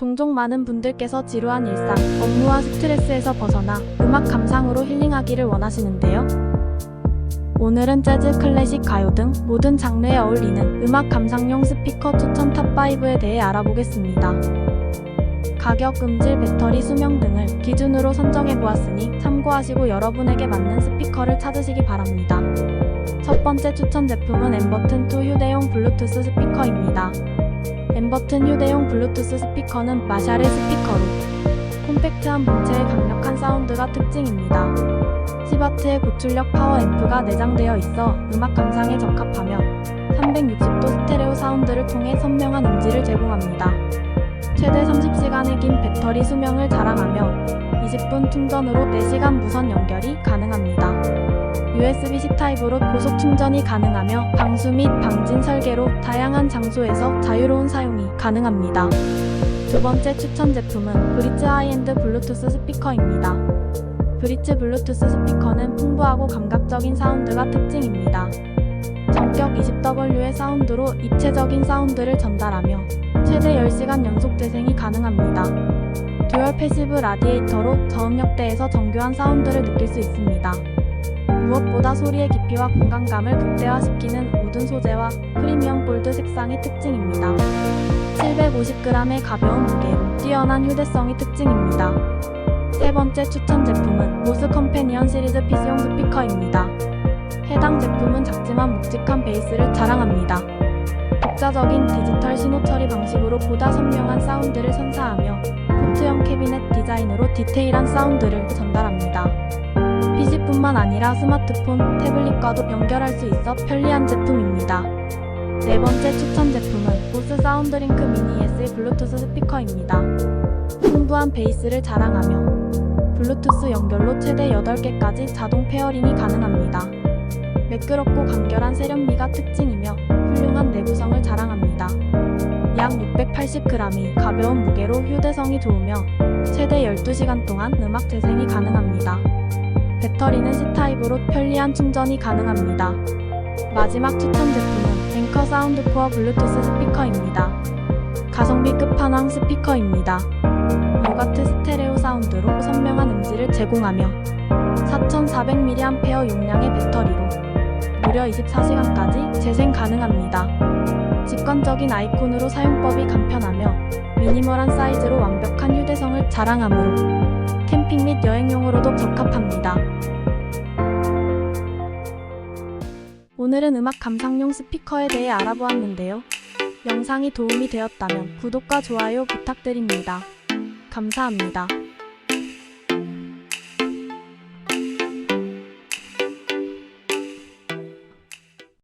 종종 많은 분들께서 지루한 일상, 업무와 스트레스에서 벗어나 음악 감상으로 힐링하기를 원하시는데요. 오늘은 재즈, 클래식, 가요 등 모든 장르에 어울리는 음악 감상용 스피커 추천 탑5에 대해 알아보겠습니다. 가격, 음질, 배터리, 수명 등을 기준으로 선정해 보았으니 참고하시고 여러분에게 맞는 스피커를 찾으시기 바랍니다. 첫 번째 추천 제품은 엠버튼2 휴대용 블루투스 스피커입니다. 엠버튼 휴대용 블루투스 스피커는 마샬의 스피커로 콤팩트한 본체의 강력한 사운드가 특징입니다. 10W의 고출력 파워 앰프가 내장되어 있어 음악 감상에 적합하며 360도 스테레오 사운드를 통해 선명한 음질을 제공합니다. 최대 30시간의 긴 배터리 수명을 자랑하며 20분 충전으로 4시간 무선 연결이 가능합니다. USB-C 타입으로 고속 충전이 가능하며 방수 및 방진 설계로 다양한 장소에서 자유로운 사용이 가능합니다. 두 번째 추천 제품은 브릿지 하이엔드 블루투스 스피커입니다. 브릿지 블루투스 스피커는 풍부하고 감각적인 사운드가 특징입니다. 전격 20W의 사운드로 입체적인 사운드를 전달하며 최대 10시간 연속 재생이 가능합니다. 듀얼 패시브 라디에이터로 저음역대에서 정교한 사운드를 느낄 수 있습니다. 무엇보다 소리의 깊이와 공간감을 극대화시키는 우든 소재와 프리미엄 골드 색상이 특징입니다. 750g의 가벼운 무게로 뛰어난 휴대성이 특징입니다. 세 번째 추천 제품은 모스 컴패니언 시리즈 PC용 스피커입니다. 해당 제품은 작지만 묵직한 베이스를 자랑합니다. 독자적인 디지털 신호 처리 방식으로 보다 선명한 사운드를 선사하며 포트형 캐비넷 디자인으로 디테일한 사운드를 전달합니다. PC뿐만 아니라 스마트폰, 태블릿과도 연결할 수 있어 편리한 제품입니다. 네 번째 추천 제품은 보스 사운드링크 미니 S 블루투스 스피커입니다. 풍부한 베이스를 자랑하며 블루투스 연결로 최대 8개까지 자동 페어링이 가능합니다. 매끄럽고 간결한 세련미가 특징이며 훌륭한 내구성을 자랑합니다. 약 680g의 가벼운 무게로 휴대성이 좋으며 최대 12시간 동안 음악 재생이 가능합니다. 배터리는 C타입으로 편리한 충전이 가능합니다. 마지막 추천 제품은 앵커 사운드 코어 블루투스 스피커입니다. 가성비 끝판왕 스피커입니다. 요가트 스테레오 사운드로 선명한 음질을 제공하며 4400mAh 용량의 배터리로 무려 24시간까지 재생 가능합니다. 직관적인 아이콘으로 사용법이 간편하며 미니멀한 사이즈로 완벽한 휴대성을 자랑하므로 캠핑 및 여행용으로도 적합합니다. 오늘은 음악 감상용 스피커에 대해 알아보았는데요. 영상이 도움이 되었다면 구독과 좋아요 부탁드립니다. 감사합니다.